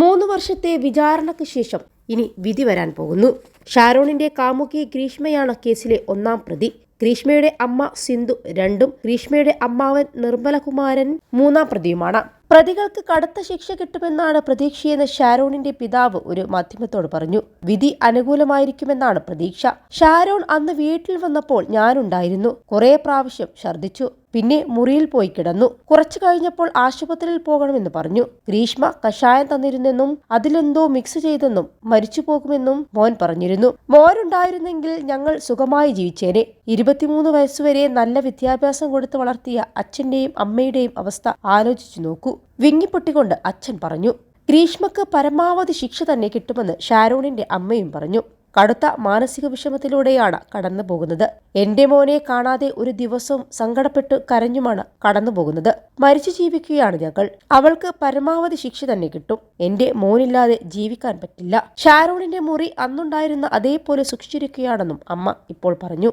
മൂന്ന് വർഷത്തെ വിചാരണയ്ക്ക് ശേഷം ഇനി വിധി വരാൻ പോകുന്നു. ഷാരോണിന്റെ കാമുകി ഗ്രീഷ്മയാണ് കേസിലെ ഒന്നാം പ്രതി. ഗ്രീഷ്മയുടെ അമ്മ സിന്ധു രണ്ടും ഗ്രീഷ്മയുടെ അമ്മാവൻ നിർമ്മലകുമാരൻ മൂന്നാം പ്രതിയുമാണ്. പ്രതികൾക്ക് കടുത്ത ശിക്ഷ കിട്ടുമെന്നാണ് പ്രതീക്ഷയെന്ന് ഷാരോണിന്റെ പിതാവ് ഒരു മാധ്യമത്തോട് പറഞ്ഞു. വിധി അനുകൂലമായിരിക്കുമെന്നാണ് പ്രതീക്ഷ. ഷാരോൺ അന്ന് വീട്ടിൽ വന്നപ്പോൾ ഞാനുണ്ടായിരുന്നു. കുറെ പ്രാവശ്യം ഛർദ്ദിച്ചു. പിന്നെ മുറിയിൽ പോയി കിടന്നു. കുറച്ചു കഴിഞ്ഞപ്പോൾ ആശുപത്രിയിൽ പോകണമെന്ന് പറഞ്ഞു. ഗ്രീഷ്മ കഷായം തന്നിരുന്നെന്നും അതിലെന്തോ മിക്സ് ചെയ്തെന്നും മരിച്ചു പോകുമെന്നും മോൻ പറഞ്ഞിരുന്നു. മോനുണ്ടായിരുന്നെങ്കിൽ ഞങ്ങൾ സുഖമായി ജീവിച്ചേനെ. ഇരുപത്തിമൂന്ന് വയസ്സുവരെ നല്ല വിദ്യാഭ്യാസം കൊടുത്ത് വളർത്തിയ അച്ഛന്റെയും അമ്മയുടെയും അവസ്ഥ ആലോചിച്ചു നോക്കൂ. വിങ്ങിപ്പൊട്ടിക്കൊണ്ട് അച്ഛൻ പറഞ്ഞു ഗ്രീഷ്മക്ക് പരമാവധി ശിക്ഷ തന്നെ കിട്ടുമെന്ന് ഷാരോണിന്റെ അമ്മയും പറഞ്ഞു. കടുത്ത മാനസിക വിഷമത്തിലൂടെയാണ് കടന്നു പോകുന്നത്. എന്റെ മോനെ കാണാതെ ഒരു ദിവസവും സങ്കടപ്പെട്ട് കരഞ്ഞുമാണ് കടന്നു പോകുന്നത്. മരിച്ചു ജീവിക്കുകയാണ് ഞങ്ങൾ. അവൾക്ക് പരമാവധി ശിക്ഷ തന്നെ കിട്ടും. എന്റെ മോനില്ലാതെ ജീവിക്കാൻ പറ്റില്ല. ഷാരോണിന്റെ മുറി അന്നുണ്ടായിരുന്ന അതേപോലെ സൂക്ഷിച്ചിരിക്കുകയാണെന്നും അമ്മ ഇപ്പോൾ പറഞ്ഞു.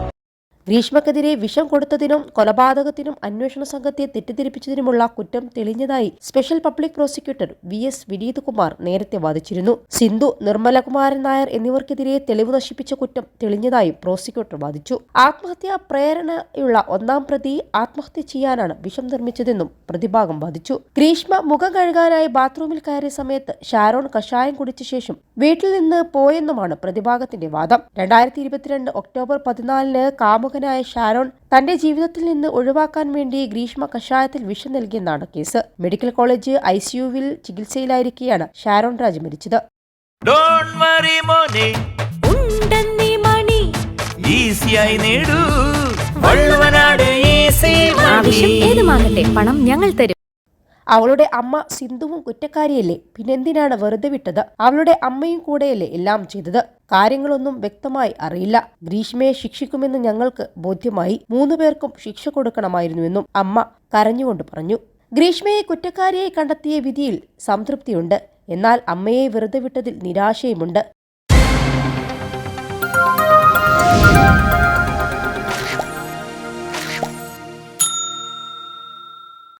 ഗ്രീഷ്മക്കെതിരെ വിഷം കൊടുത്തതിനും കൊലപാതകത്തിനും അന്വേഷണ സംഘത്തെ തെറ്റിദ്ധരിപ്പിച്ചതിനുമുള്ള കുറ്റം തെളിഞ്ഞതായി special public prosecutor V S Vineeth Kumar നേരത്തെ വാദിച്ചിരുന്നു. സിന്ധു നിർമ്മലകുമാരൻ നായർ എന്നിവർക്കെതിരെ തെളിവ് നശിപ്പിച്ച കുറ്റം തെളിഞ്ഞതായും പ്രോസിക്യൂട്ടർ വാദിച്ചു. ആത്മഹത്യാ പ്രേരണയുള്ള ഒന്നാം പ്രതി ആത്മഹത്യ ചെയ്യാനാണ് വിഷം നിർമ്മിച്ചതെന്നും പ്രതിഭാഗം വാദിച്ചു. ഗ്രീഷ്മ മുഖം കഴുകാനായി ബാത്റൂമിൽ കയറിയ സമയത്ത് ഷാരോൺ കഷായം കുടിച്ച ശേഷം വീട്ടിൽ നിന്ന് പോയെന്നുമാണ് പ്രതിഭാഗത്തിന്റെ വാദം. രണ്ടായിരത്തി ഇരുപത്തിരണ്ട് ഒക്ടോബർ പതിനാലിന് കാമുകനായ ഷാരോൺ തന്റെ ജീവിതത്തിൽ നിന്ന് ഒഴിവാക്കാൻ വേണ്ടി ഗ്രീഷ്മ കഷായത്തിൽ വിഷം നൽകിയെന്നാണ് കേസ്. മെഡിക്കൽ കോളേജ് ഐ സിയുവിൽ ചികിത്സയിലായിരിക്കെയാണ് ഷാരോൺ രാജ് മരിച്ചത്. ഡോണ്ട് വറി മോനെ. ഉണ്ടെന്നീ മണി. ഈസിയായി നേടൂ. വള്ളുവനാട് ഈസി ആവശ്യം ഏതുമാകട്ടെ പണം ഞങ്ങൾ തരും. അവളുടെ അമ്മ സിന്ധുവും കുറ്റക്കാരിയല്ലേ? പിന്നെന്തിനാണ് വെറുതെ വിട്ടത്? അവളുടെ അമ്മയും കൂടെയല്ലേ എല്ലാം ചെയ്തത്? കാര്യങ്ങളൊന്നും വ്യക്തമായി അറിയില്ല. ഗ്രീഷ്മയെ ശിക്ഷിക്കുമെന്ന് ഞങ്ങൾക്ക് ബോധ്യമായി മൂന്നു പേർക്കും ശിക്ഷ കൊടുക്കണമായിരുന്നുവെന്നും അമ്മ കരഞ്ഞുകൊണ്ട് പറഞ്ഞു. ഗ്രീഷ്മയെ കുറ്റക്കാരിയായി കണ്ടെത്തിയ വിധിയിൽ സംതൃപ്തിയുണ്ട്. എന്നാൽ അമ്മയെ വെറുതെ വിട്ടതിൽ നിരാശയുമുണ്ട്.